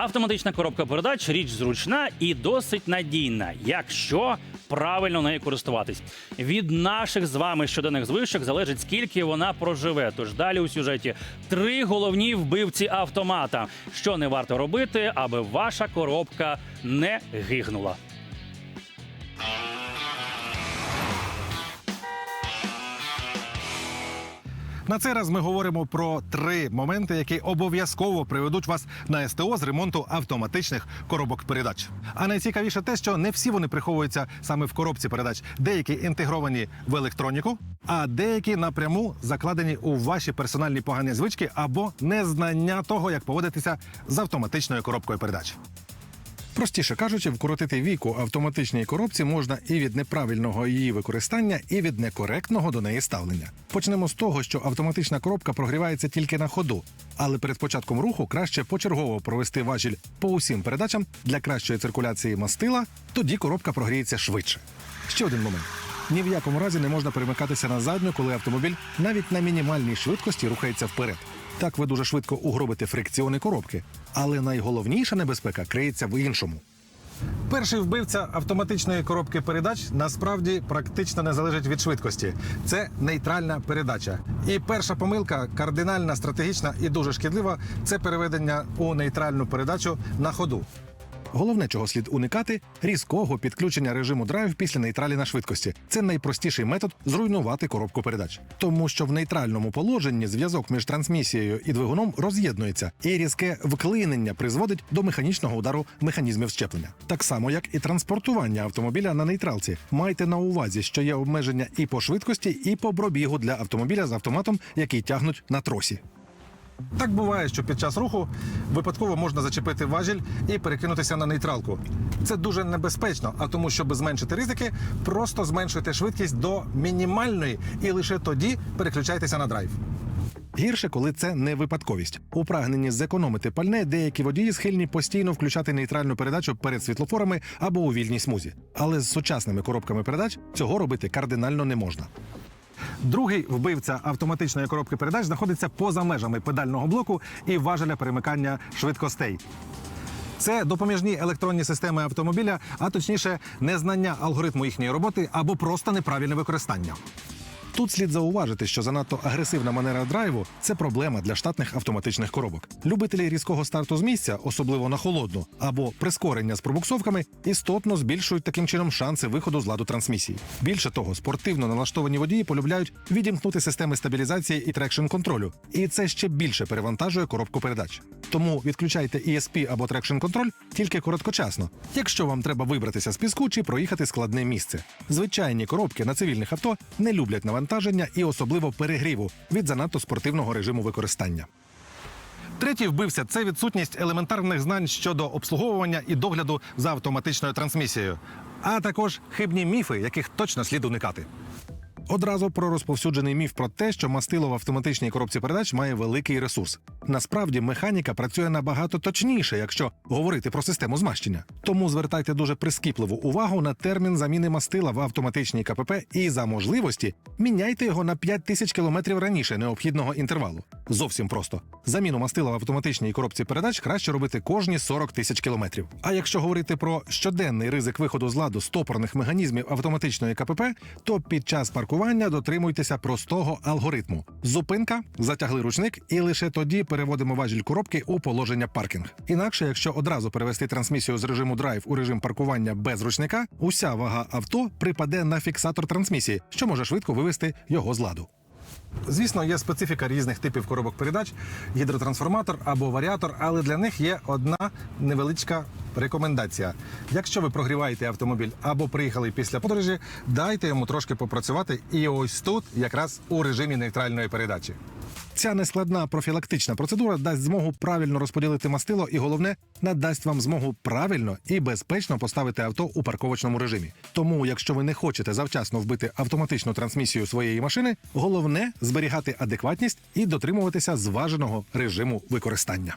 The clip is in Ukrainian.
Автоматична коробка передач річ зручна і досить надійна, якщо правильно нею користуватись. Від наших з вами щоденних звичок залежить, скільки вона проживе. Тож далі у сюжеті три головні вбивці автомата. Що не варто робити, аби ваша коробка не гигнула. На цей раз ми говоримо про три моменти, які обов'язково приведуть вас на СТО з ремонту автоматичних коробок передач. А найцікавіше те, що не всі вони приховуються саме в коробці передач. Деякі інтегровані в електроніку, а деякі напряму закладені у ваші персональні погані звички або незнання того, як поводитися з автоматичною коробкою передач. Простіше кажучи, вкоротити віку автоматичній коробці можна і від неправильного її використання, і від некоректного до неї ставлення. Почнемо з того, що автоматична коробка прогрівається тільки на ходу, але перед початком руху краще почергово провести важіль по усім передачам для кращої циркуляції мастила, тоді коробка прогріється швидше. Ще один момент. Ні в якому разі не можна перемикатися на задню, коли автомобіль навіть на мінімальній швидкості рухається вперед. Так ви дуже швидко угробите фрикціони коробки. Але найголовніша небезпека криється в іншому. Перший вбивця автоматичної коробки передач насправді практично не залежить від швидкості. Це нейтральна передача. І перша помилка кардинальна, стратегічна і дуже шкідлива це переведення у нейтральну передачу на ходу. Головне, чого слід уникати різкого підключення режиму драйв після нейтралі на швидкості. Це найпростіший метод зруйнувати коробку передач, тому що в нейтральному положенні зв'язок між трансмісією і двигуном роз'єднується, і різке вклинення призводить до механічного удару механізмів щеплення. Так само, як і транспортування автомобіля на нейтралці. Майте на увазі, що є обмеження і по швидкості, і по пробігу для автомобіля з автоматом, який тягнуть на тросі. Так буває, що під час руху випадково можна зачепити важіль і перекинутися на нейтралку. Це дуже небезпечно, а тому, щоб зменшити ризики, просто зменшуйте швидкість до мінімальної і лише тоді переключайтеся на драйв. Гірше, коли це не випадковість. У прагненні зекономити пальне, деякі водії схильні постійно включати нейтральну передачу перед світлофорами або у вільній смузі. Але з сучасними коробками передач цього робити кардинально не можна. Другий вбивця автоматичної коробки передач знаходиться поза межами педального блоку і важеля перемикання швидкостей. Це допоміжні електронні системи автомобіля, а точніше, незнання алгоритму їхньої роботи або просто неправильне використання. Тут слід зауважити, що занадто агресивна манера драйву це проблема для штатних автоматичних коробок. Любителі різкого старту з місця, особливо на холодну, або прискорення з пробуксовками, істотно збільшують таким чином шанси виходу з ладу трансмісії. Більше того, спортивно налаштовані водії полюбляють відімкнути системи стабілізації і трекшн контролю, і це ще більше перевантажує коробку передач. Тому відключайте ESP або трекшн контроль тільки короткочасно, якщо вам треба вибратися з піску чи проїхати складне місце. Звичайні коробки на цивільних авто не люблять навантаження і особливо перегріву від занадто спортивного режиму використання. Третій вбився це відсутність елементарних знань щодо обслуговування і догляду за автоматичною трансмісією, а також хибні міфи, яких точно слід уникати. Одразу про розповсюджений міф про те, що мастило в автоматичній коробці передач має великий ресурс. Насправді механіка працює набагато точніше, якщо говорити про систему змащення. Тому звертайте дуже прискіпливу увагу на термін заміни мастила в автоматичній КПП і за можливості міняйте його на 5 тисяч кілометрів раніше необхідного інтервалу. Зовсім просто заміну мастила в автоматичній коробці передач краще робити кожні 40 тисяч кілометрів. А якщо говорити про щоденний ризик виходу з ладу стопорних механізмів автоматичної КПП, то під час паркування дотримуйтеся простого алгоритму: зупинка, затягли ручник, і лише тоді переводимо важіль коробки у положення паркінг. Інакше, якщо одразу перевести трансмісію з режиму драйв у режим паркування без ручника, уся вага авто припаде на фіксатор трансмісії, що може швидко вивести його з ладу. Звісно, є специфіка різних типів коробок передач, гідротрансформатор або варіатор, але для них є одна невеличка рекомендація. Якщо ви прогріваєте автомобіль або приїхали після подорожі, дайте йому трошки попрацювати і ось тут, якраз у режимі нейтральної передачі. Ця нескладна профілактична процедура дасть змогу правильно розподілити мастило і головне надасть вам змогу правильно і безпечно поставити авто у парковочному режимі. Тому, якщо ви не хочете завчасно вбити автоматичну трансмісію своєї машини, головне зберігати адекватність і дотримуватися зваженого режиму використання.